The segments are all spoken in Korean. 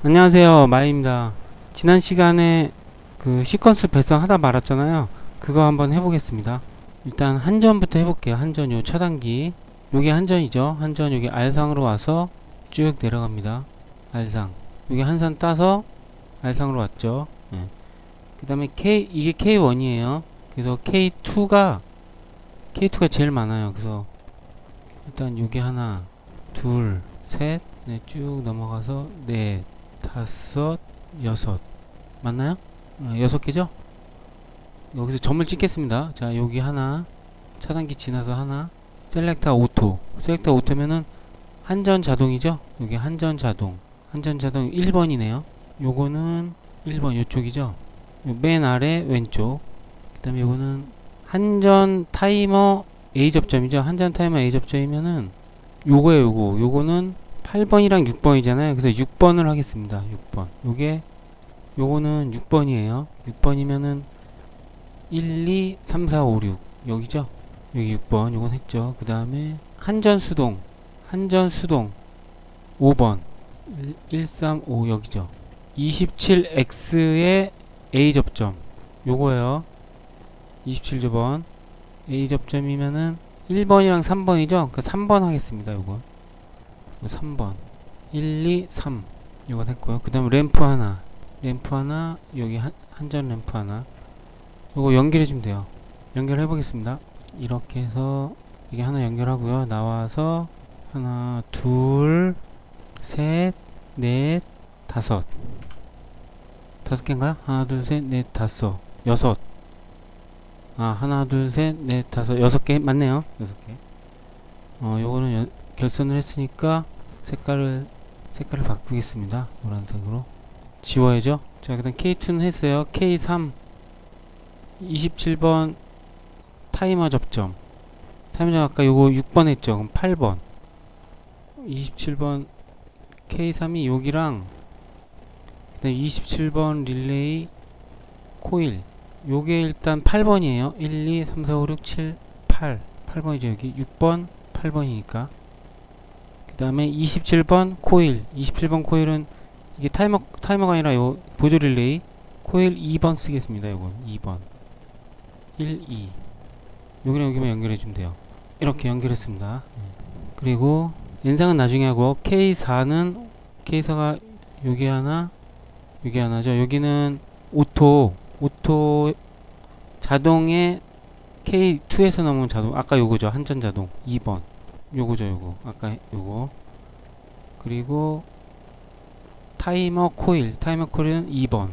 안녕하세요. 마이입니다. 지난 시간에 그 시퀀스 발송하다 말았잖아요. 그거 한번 해보겠습니다. 일단 한전부터 해볼게요. 한전 요 차단기. 요게 한전이죠. 한전 여기 R상으로 와서 쭉 내려갑니다. R상. 여기 한산 따서 R상으로 왔죠. 그 다음에 K 이게 K1이에요. 그래서 K2가 K2가 제일 많아요. 그래서 일단 여기 하나 둘셋 네, 쭉 넘어가서 넷 다섯, 여섯 맞나요? 어, 여섯 개죠? 여기서 점을 찍겠습니다. 자 여기 하나 차단기 지나서 하나 셀렉터 오토 셀렉터 오토면은 한전 자동이죠? 여기 한전 자동 한전 자동 1번이네요. 요거는 1번 요쪽이죠? 요 맨 아래 왼쪽 그 다음에 요거는 한전 타이머 A 접점이죠? 한전 타이머 A 접점이면은 요거예요 요거 요거는 8번이랑 6번이잖아요. 그래서 6번을 하겠습니다. 6번. 요게 요거는 6번이에요. 6번이면은 1, 2, 3, 4, 5, 6 여기죠? 여기 6번 요건 했죠. 그 다음에 한전 수동 한전 수동 5번 1, 1, 3, 5 여기죠. 27X의 A 접점 요거예요. 27번 A 접점이면은 1번이랑 3번이죠? 그 3번 하겠습니다. 요건 3번. 1, 2, 3 이거 됐고요. 그 다음 램프 하나. 램프 하나 여기 한, 한전 램프 하나. 이거 연결해 주면 돼요. 연결해 보겠습니다. 이렇게 해서 이게 하나 연결하고요. 나와서 하나 둘셋넷 다섯. 다섯 개인가요? 하나 둘셋넷 다섯. 여섯. 아 하나 둘셋넷 다섯. 여섯 개? 맞네요. 여섯 개어 요거는 연, 결선을 했으니까 색깔을 색깔을 바꾸겠습니다. 노란색으로 지워야죠. 자, 그다음 K2는 했어요. K3 27번 타이머 접점. 타이머 아까 요거 6번 했죠. 그럼 8번. 27번 K3이 여기랑 그다음 27번 릴레이 코일. 요게 일단 8번이에요. 1, 2, 3, 4, 5, 6, 7, 8. 8번이죠. 여기 6번, 8번이니까. 그 다음에 27번 코일. 27번 코일은 이게 타이머 타이머가 아니라 요 보조 릴레이. 코일 2번 쓰겠습니다 요건 2번. 1, 2 여기랑 여기만 연결해 주면 돼요. 이렇게 연결했습니다. 예. 그리고 엔상은 나중에 하고 K4는 K4가 여기 하나 여기 하나죠. 여기는 오토 오토 자동의 K2에서 넘은 자동 아까 요거죠. 한전 자동. 2번 요거죠 요거. 아까 요거. 그리고 타이머 코일. 타이머 코일은 2번.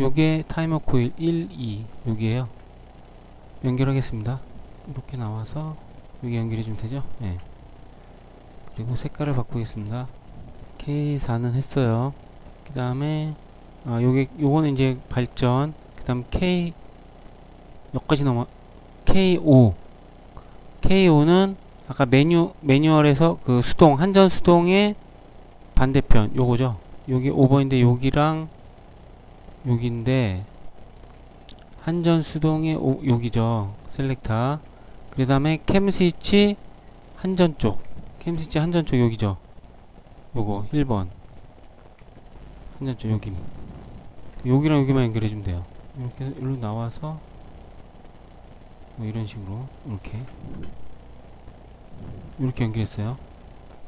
요게 타이머 코일 1, 2 여기에요. 연결하겠습니다. 이렇게 나와서 여기 연결해 주면 되죠? 네. 그리고 색깔을 바꾸겠습니다. K4는 했어요. 그 다음에 아 요게 요거는 이제 발전. 그 다음 K 여기까지 넘어 K5 K5는 아까 메뉴 매뉴얼에서 그 수동 한전 수동의 반대편 요거죠. 여기 5번인데 여기랑 여기인데 한전 수동의 오, 여기죠. 셀렉터. 그 다음에 캠 스위치 한전 쪽. 캠 스위치 한전 쪽 여기죠. 요거 1번. 한전 쪽 여기. 여기랑 여기만 연결해 주면 돼요. 이렇게 일로 나와서 뭐 이런 식으로 이렇게 이렇게 연결했어요.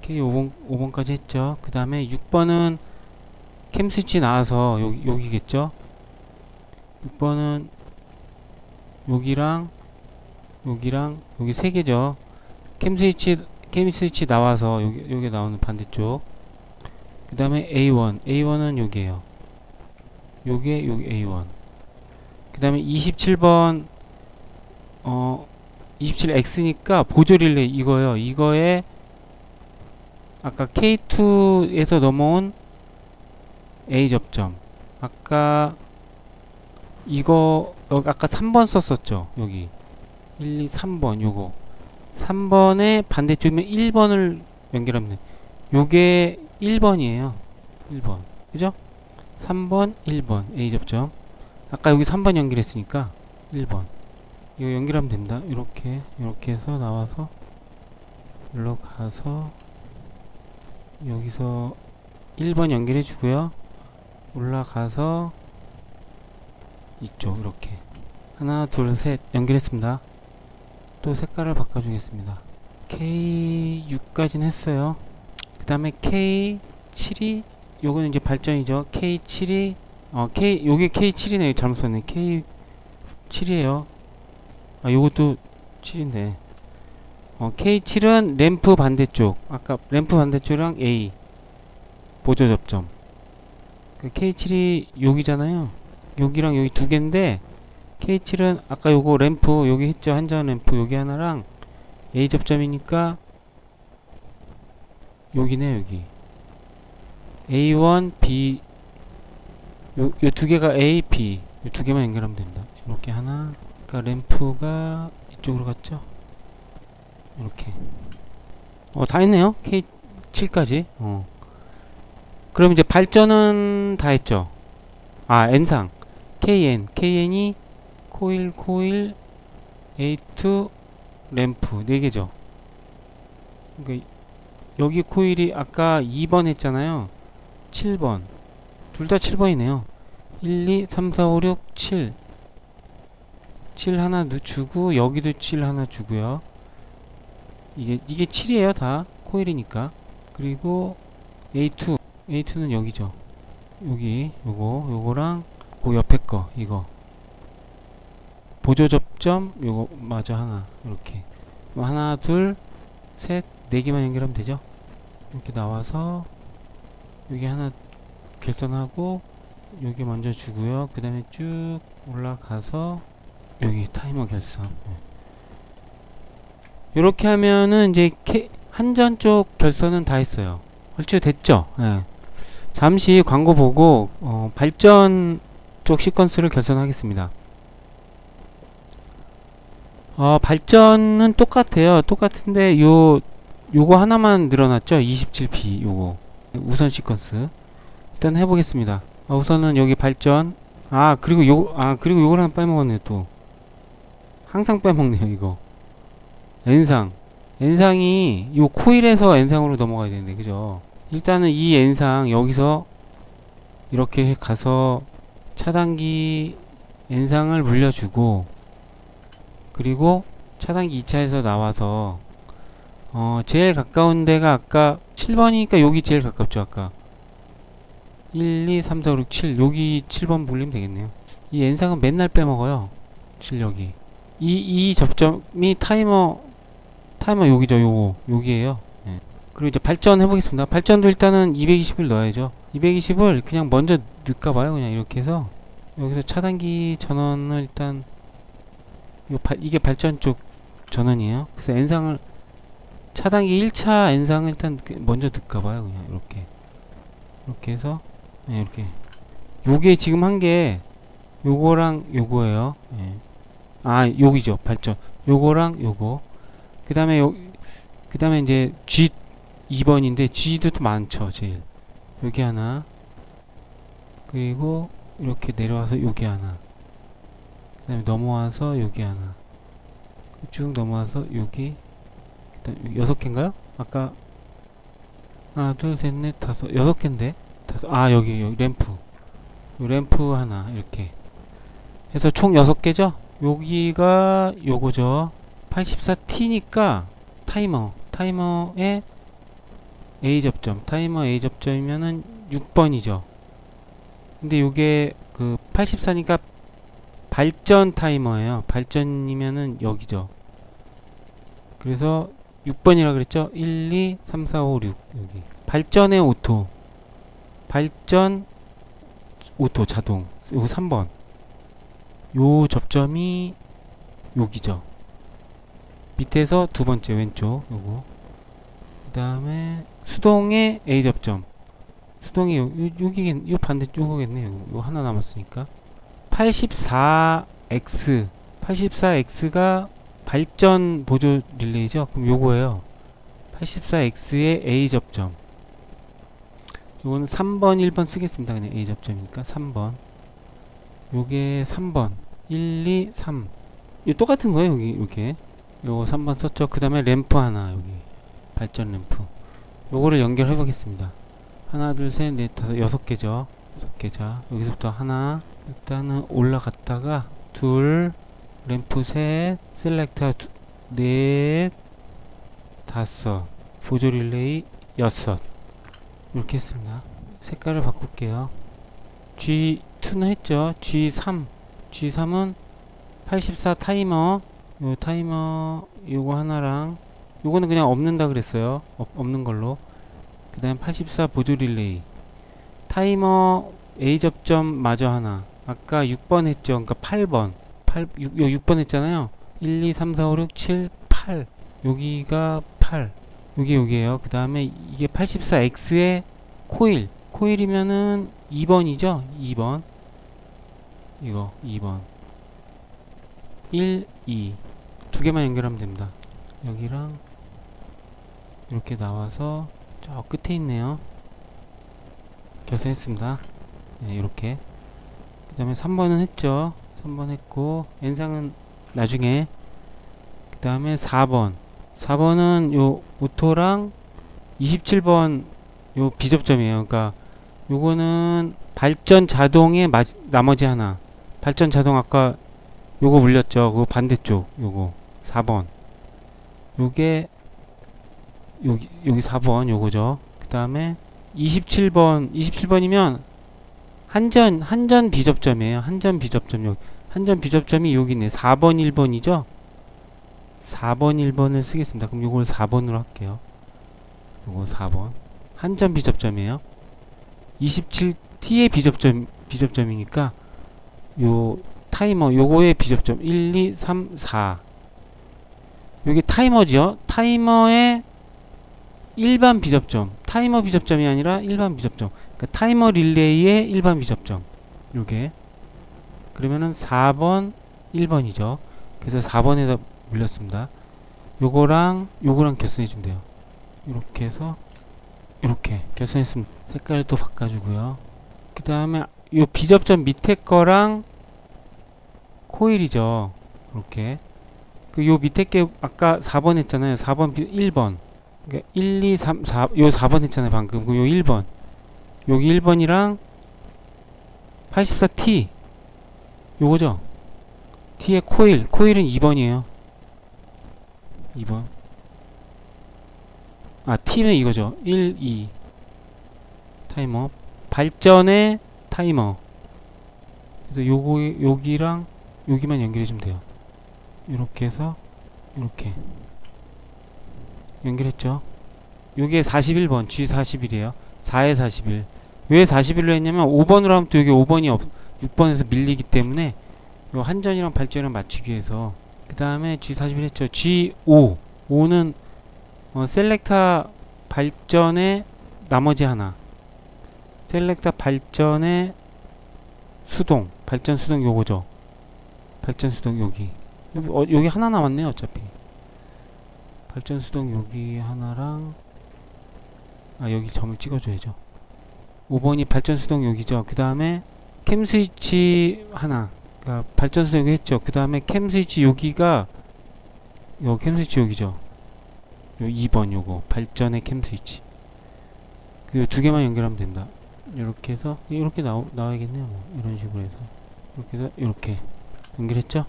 K 5번 5번까지 했죠. 그 다음에 6번은 캠 스위치 나와서 여기 여기겠죠. 6번은 여기랑 여기랑 여기 세 개죠. 캠 스위치 캠 스위치 나와서 여기 여기 나오는 반대쪽. 그 다음에 A1 A1은 여기에요. 요게 여기 A1. 그 다음에 27번 어 27X니까 보조 릴레이 이거요. 이거에 아까 K2에서 넘어온 A 접점. 아까 이거 여기 아까 3번 썼었죠. 여기 1, 2, 3번 요거 3번의 반대쪽이면 1번을 연결하면 돼. 요게 1번이에요. 1번. 그죠? 3번, 1번 A 접점. 아까 여기 3번 연결했으니까 1번. 이거 연결하면 됩니다. 이렇게 이렇게 해서 나와서 일로 가서 여기서 1번 연결해 주고요. 올라가서 이쪽 이렇게 하나 둘 셋 연결했습니다. 또 색깔을 바꿔 주겠습니다. K6까지는 했어요. 그 다음에 K7이 요거는 이제 발전이죠. K7이 어 K 요게 K7이네요. 잘못 썼네. K7이에요. 아 요것도 7인데. 어 K7은 램프 반대쪽. 아까 램프 반대쪽이랑 A. 보조 접점. 그 K7이 여기잖아요. 여기랑 여기 두 개인데 K7은 아까 요거 램프 여기 했죠. 한전 램프. 여기 하나랑 A 접점이니까 여기네 여기. A1, B. 요두 개가 A, B. 요 두 개만 연결하면 됩니다. 이렇게 하나 그러니까 램프가 이쪽으로 갔죠. 이렇게 어 다 했네요. K7까지 어 그럼 이제 발전은 다 했죠. 아 N상 KN KN이 코일 코일 A2 램프 4개죠. 그러니까 여기 코일이 아까 2번 했잖아요. 7번. 둘 다 7번이네요. 1, 2, 3, 4, 5, 6, 7. 7 하나 넣- 주고 여기도 7 하나 주고요. 이게 이게 7이에요, 다. 코일이니까. 그리고 A2. A2는 여기죠. 여기 요거 요거랑 그 옆에 거 이거. 보조 접점 요거 마저 하나 이렇게 뭐 하나 둘 셋 네 개만 연결하면 되죠 이렇게 나와서 여기 하나 결선하고 여기 먼저 주고요 그 다음에 쭉 올라가서 여기 타이머 결선 이렇게 하면은 이제 한전 쪽 결선은 다 했어요. 얼추 됐죠? 예. 잠시 광고 보고 어, 발전 쪽 시퀀스를 결선하겠습니다. 어, 발전은 똑같아요. 똑같은데 요 요거 하나만 늘어났죠. 27P 요거. 우선 시퀀스. 일단 해보겠습니다. 아, 우선은 여기 발전. 아 그리고 요 아 그리고 요걸 하나 빼먹었네 또 항상 빼먹네요 이거. N상. N상이 요 코일에서 N상으로 넘어가야 되는데 그죠? 일단은 이 N상 여기서 이렇게 가서 차단기 N상을 물려주고 그리고 차단기 2차에서 나와서 어 제일 가까운 데가 아까 7번이니까 여기 제일 가깝죠 아까. 1, 2, 3, 4, 5, 6, 7 여기 7번 불리면 되겠네요. 이 N상은 맨날 빼먹어요 출력이 이, 이 접점이 타이머 타이머 여기죠 요거 여기에요 예. 그리고 이제 발전 해보겠습니다 발전도 일단은 220을 넣어야죠 220을 그냥 먼저 넣을까봐요 그냥 이렇게 해서 여기서 차단기 전원을 일단 요 발, 이게 발전 쪽 전원이에요. 그래서 N상을 차단기 1차 N상을 일단 그- 먼저 넣을까봐요. 그냥 이렇게 이렇게 해서 네, 이렇게 요게 지금 한 게 요거랑 요거예요. 예. 아 여기죠. 발전. 요거랑 요거. 그 다음에 요그 다음에 이제 G 2번인데 G도 또 많죠 제일. 여기 하나. 그리고 이렇게 내려와서 여기 하나. 그 다음에 넘어와서 여기 하나. 쭉 넘어와서 여기 그다음 여섯 개인가요? 아까 하나 둘셋넷 다섯. 여섯 개인데? 다섯. 아 여기 여기 램프. 요 램프 하나 이렇게. 해서 총 여섯 개죠? 여기가 요거죠 84T니까 타이머 타이머에 A 접점 타이머 A 접점이면은 6번이죠 근데 요게 그 84니까 발전 타이머예요. 발전이면은 여기죠. 그래서 6번이라 그랬죠? 1, 2, 3, 4, 5, 6 여기. 발전의 오토. 발전 오토 자동. 요거 3번. 요 접점이 여기죠. 밑에서 두 번째 왼쪽 요거. 그다음에 수동의 A 접점. 수동이 요, 요, 여기 요 반대 쪽이겠네요. 요, 요 하나 남았으니까. 84X 84X가 발전 보조 릴레이죠. 그럼 요거예요. 84X의 A 접점. 요거는 3번, 1번 쓰겠습니다. 그냥 A 접점이니까 3번. 요게 3번. 1, 2, 3. 이 똑같은 거예요. 여기 이렇게. 요거 3번 썼죠. 그 다음에 램프 하나 여기. 발전 램프. 요거를 연결해 보겠습니다. 하나 둘셋넷 다섯 여섯 개죠 여섯 개자 여기서부터 하나 일단은 올라갔다가 둘 램프 셋 셀렉터 두- 넷 다섯 보조 릴레이 여섯 이렇게 했습니다 색깔을 바꿀게요 G2는 했죠. G3. G3은 84 타이머. 요 타이머 요거 하나랑 요거는 그냥 없는다 그랬어요. 없, 없는 걸로. 그 다음 84 보조 릴레이. 타이머 A 접점 마저 하나. 아까 6번 했죠. 그러니까 8번. 8, 6, 요 6번 했잖아요. 1, 2, 3, 4, 5, 6, 7, 8 여기가 8 여기 여기에요. 그 다음에 이게 84X의 코일. 코일이면은 2번이죠? 2번 이거 2번. 1, 2 두 개만 연결하면 됩니다. 여기랑 이렇게 나와서 저 끝에 있네요. 결선했습니다. 네, 이렇게. 그 다음에 3번은 했죠. 3번 했고 N상은 나중에. 그 다음에 4번. 4번은 요 오토랑 27번 요 비접점이에요. 그러니까 요거는 발전 자동의 마, 나머지 하나 발전 자동 아까 요거 물렸죠. 그거 반대쪽 요거 4번. 요게 여기 여기 4번 요거죠. 그 다음에 27번 27번이면 한전 한전 비접점이에요. 한전 비접점 여기. 한전 비접점이 여기 있네. 4번 1번이죠? 4번 1번을 쓰겠습니다. 그럼 요걸 4번으로 할게요. 요거 4번. 한전 비접점이에요. 27T의 비접점 비접점이니까 요 타이머 요거의 비접점 1 2 3 4 요게 타이머죠 타이머의 일반 비접점. 타이머 비접점이 아니라 일반 비접점. 그러니까 타이머 릴레이의 일반 비접점. 요게. 그러면은 4번 1번이죠. 그래서 4번에다 물렸습니다. 요거랑 요거랑 결선해 주면 돼요. 이렇게 해서 이렇게 결선했으면 색깔을 또 바꿔주고요. 그 다음에 요 비접점 밑에 거랑 코일이죠. 이렇게. 그 요 밑에 게 아까 4번 했잖아요. 4번 비, 1번. 그러니까 1, 2, 3, 4, 요 4번 했잖아요 방금. 그 요 1번. 여기 1번이랑 84T 요거죠? T의 코일. 코일은 2번이에요. 2번. 아 T는 이거죠. 1, 2 타이머 발전의 타이머. 그래서 요거 여기랑 여기만 연결해 주면 돼요. 이렇게 해서 이렇게. 연결했죠? 요게 41번 G41이에요. 4에 41 왜 41로 했냐면 5번으로 하면 또 여기 5번이 없 6번에서 밀리기 때문에 요 한전이랑 발전이랑 맞추기 위해서. 그 다음에 G41 했죠? G5 5는 어, 셀렉타 발전의 나머지 하나 셀렉타 발전의 수동 발전 수동 요거죠. 발전 수동 여기, 어, 여기 하나 남았네요 어차피. 발전 수동 여기 하나랑 아 여기 점을 찍어줘야죠. 5번이 발전 수동 여기죠. 그 다음에 캠 스위치 하나. 그러니까 발전 수동 여기 했죠. 그 다음에 캠 스위치 여기가 요 캠 스위치 여기죠. 요 2번 요거 발전의 캠 스위치. 그두 개만 연결하면 된다 이렇게 해서 이렇게 나오, 나와야겠네요 뭐. 이런 식으로 해서. 이렇게 해서 이렇게 연결했죠?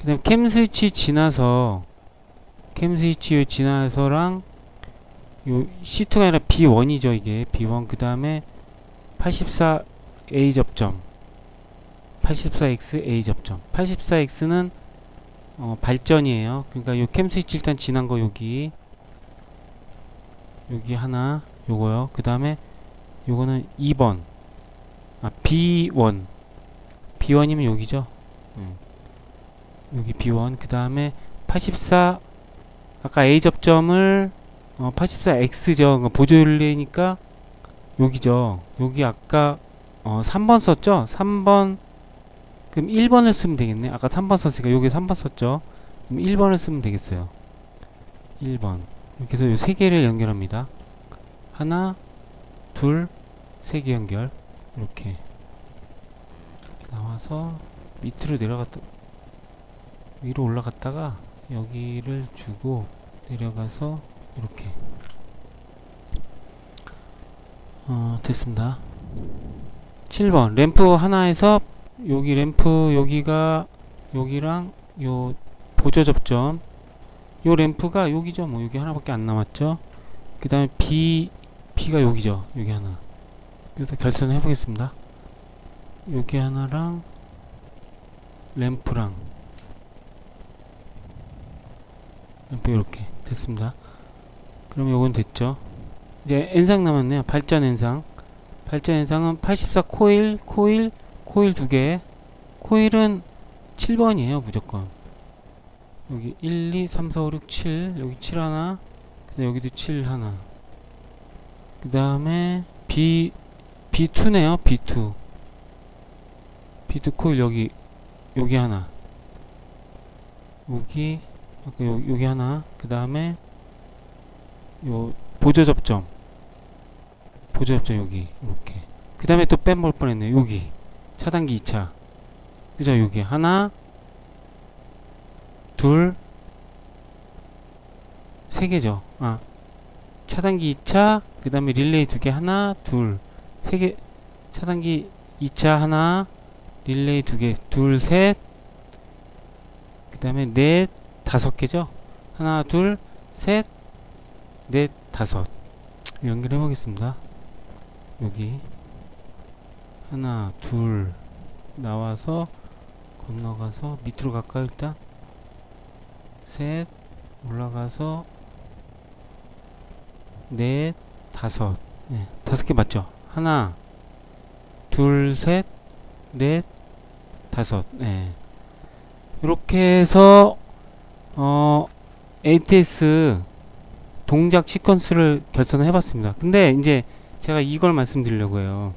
그 다음에 캠 스위치 지나서 캠 스위치 요 지나서랑 요 C2가 아니라 B1이죠 이게. B1. 그 다음에 84A 접점. 84X A 접점. 84X는 어, 발전이에요. 그러니까 요 캠 스위치 일단 지난 거 여기. 여기 하나 요거요. 그 다음에 요거는 2번. 아 B1 B1이면 여기죠? 음. 여기 B1 그 다음에 84 아까 A 접점을 어, 84X죠. 그러니까 보조 릴레이니까 여기죠. 여기 아까 어, 3번 썼죠? 3번. 그럼 1번을 쓰면 되겠네. 아까 3번 썼으니까 여기 3번 썼죠? 그럼 1번을 쓰면 되겠어요. 1번. 이렇게 해서 요세 개를 연결합니다. 하나 둘 세 개 연결. 이렇게. 나와서 밑으로 내려갔다 위로 올라갔다가 여기를 주고 내려가서 이렇게. 어, 됐습니다. 7번. 램프 하나에서 여기 램프 여기가 여기랑 요 보조 접점. 요 램프가 여기죠. 뭐 여기 하나밖에 안 남았죠. 그 다음에 B B가 여기죠. 여기 하나. 여기서 결선을 해보겠습니다. 여기 하나랑 램프랑. 램프 이렇게 됐습니다. 그럼 요건 됐죠? 이제 N상 남았네요. 발전 N상. 발전 N상은 84 코일 코일 코일 두 개. 코일은 7번이에요 무조건. 여기 1 2 3 4 5 6 7 여기 7 하나. 근데 여기도 7 하나 그 다음에 B B2네요 B2 B2 코일 여기 여기 하나. 여기 요, 여기 하나. 그 다음에 요 보조 접점. 보조 접점 여기 이렇게. 그 다음에 또 뺀볼 뻔했네요 여기. 차단기 2차. 그죠? 여기 하나. 둘. 세 개죠. 아. 차단기 2차 그 다음에 릴레이 두 개 하나 둘세 개 차단기 2차 하나 릴레이 두 개 둘셋 그 다음에 넷 다섯 개죠? 하나 둘셋넷 다섯. 연결해 보겠습니다. 여기. 하나 둘 나와서 건너가서 밑으로 갈까요 일단? 셋 올라가서 넷 다섯 네, 다섯 개 맞죠 하나 둘셋넷 다섯 네. 이렇게 해서 어 ATS 동작 시퀀스를 결선을 해봤습니다 근데 이제 제가 이걸 말씀드리려고 해요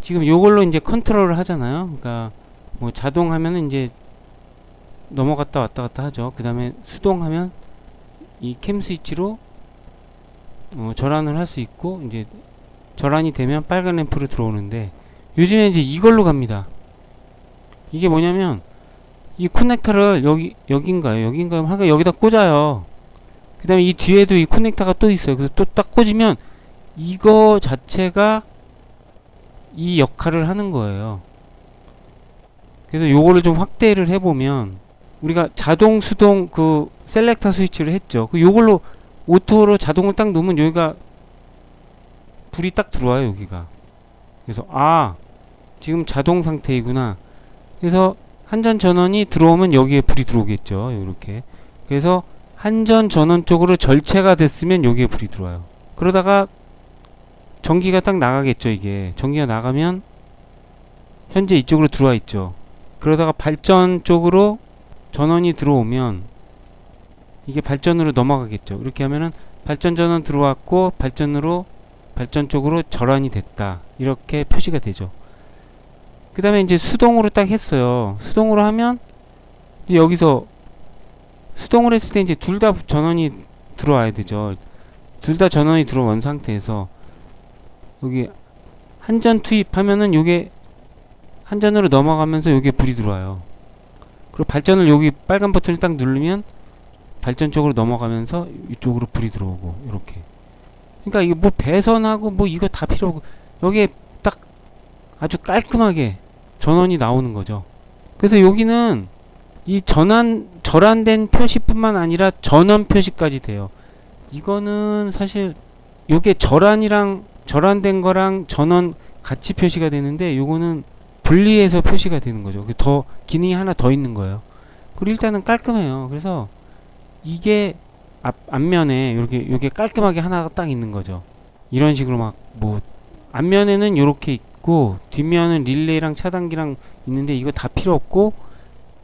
지금 요걸로 이제 컨트롤을 하잖아요. 그러니까 뭐 자동 하면은 이제 넘어갔다 왔다 갔다 하죠. 그 다음에 수동 하면 이 캠 스위치로 어, 절안을 할 수 있고 이제 절안이 되면 빨간 램프로 들어오는데 요즘에 이제 이걸로 갑니다. 이게 뭐냐면 이 커넥터를 여기 여긴가요? 여긴가요? 하가 여기다 꽂아요. 그 다음에 이 뒤에도 이 커넥터가 또 있어요. 그래서 또 딱 꽂으면 이거 자체가 이 역할을 하는 거예요. 그래서 요거를 좀 확대를 해보면 우리가 자동 수동 그 셀렉터 스위치를 했죠. 그 요걸로 오토로 자동을 딱 놓으면 여기가 불이 딱 들어와요 여기가. 그래서 아 지금 자동 상태이구나. 그래서 한전 전원이 들어오면 여기에 불이 들어오겠죠. 이렇게. 그래서 한전 전원 쪽으로 절체가 됐으면 여기에 불이 들어와요. 그러다가 전기가 딱 나가겠죠 이게 전기가 나가면 현재 이쪽으로 들어와 있죠 그러다가 발전 쪽으로 전원이 들어오면 이게 발전으로 넘어가겠죠. 이렇게 하면은 발전 전원 들어왔고 발전으로 발전 쪽으로 절환이 됐다. 이렇게 표시가 되죠. 그 다음에 이제 수동으로 딱 했어요. 수동으로 하면 이제 여기서 수동으로 했을 때 이제 둘 다 전원이 들어와야 되죠. 둘 다 전원이 들어온 상태에서 여기 한전 투입하면은 요게 한전으로 넘어가면서 요게 불이 들어와요. 그리고 발전을 여기 빨간 버튼을 딱 누르면 발전 쪽으로 넘어가면서 이쪽으로 불이 들어오고 이렇게. 그러니까 이게 뭐 배선하고 뭐 이거 다 필요 없고 여기에 딱 아주 깔끔하게 전원이 나오는 거죠. 그래서 여기는 이 전환 절안된 표시뿐만 아니라 전원 표시까지 돼요. 이거는 사실 요게 절안이랑 절안된 거랑 전원 같이 표시가 되는데 요거는 분리해서 표시가 되는 거죠. 그더 기능이 하나 더 있는 거예요. 그리고 일단은 깔끔해요. 그래서 이게 앞 앞면에 이렇게 이게 깔끔하게 하나가 딱 있는 거죠. 이런 식으로 막 뭐 앞면에는 이렇게 있고 뒷면은 릴레이랑 차단기랑 있는데 이거 다 필요 없고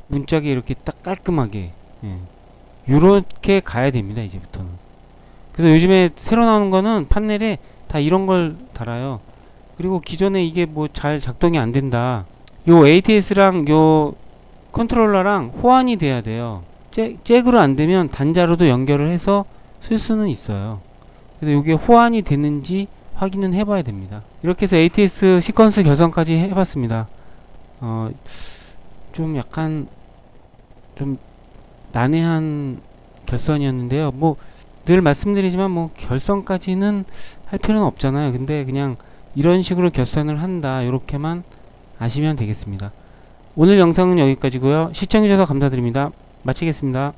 문짝에 이렇게 딱 깔끔하게 예. 요렇게 가야 됩니다 이제부터는 그래서 요즘에 새로 나오는 거는 판넬에 다 이런 걸 달아요. 그리고 기존에 이게 뭐 잘 작동이 안 된다. 요 ATS랑 요 컨트롤러랑 호환이 돼야 돼요. 잭, 잭으로 안 되면 단자로도 연결을 해서 쓸 수는 있어요. 그래서 이게 호환이 되는지 확인은 해봐야 됩니다. 이렇게 해서 ATS 시퀀스 결선까지 해봤습니다. 어, 좀 약간 좀 난해한 결선이었는데요. 뭐 늘 말씀드리지만 뭐 결선까지는 할 필요는 없잖아요. 근데 그냥 이런 식으로 결선을 한다. 이렇게만 아시면 되겠습니다. 오늘 영상은 여기까지고요. 시청해주셔서 감사드립니다. 마치겠습니다.